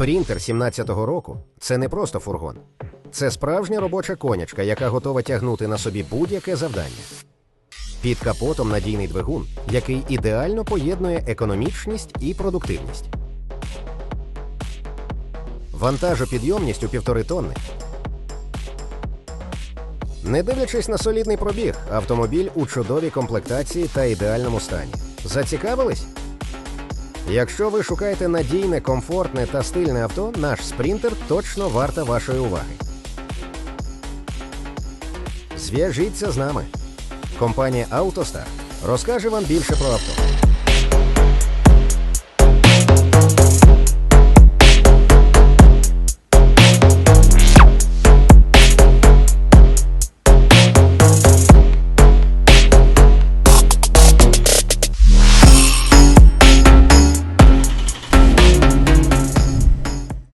Спрінтер 17-го року це не просто фургон. Це справжня робоча конячка, яка готова тягнути на собі будь-яке завдання. Під капотом надійний двигун, який ідеально поєднує економічність і продуктивність. Вантажопідйомність у півтори тонни. Не дивлячись на солідний пробіг, автомобіль у чудовій комплектації та ідеальному стані. Зацікавились? Якщо ви шукаєте надійне, комфортне та стильне авто, наш спринтер точно варта вашої уваги. Зв'яжіться з нами. Компанія «АвтоСтар» розкаже вам більше про авто.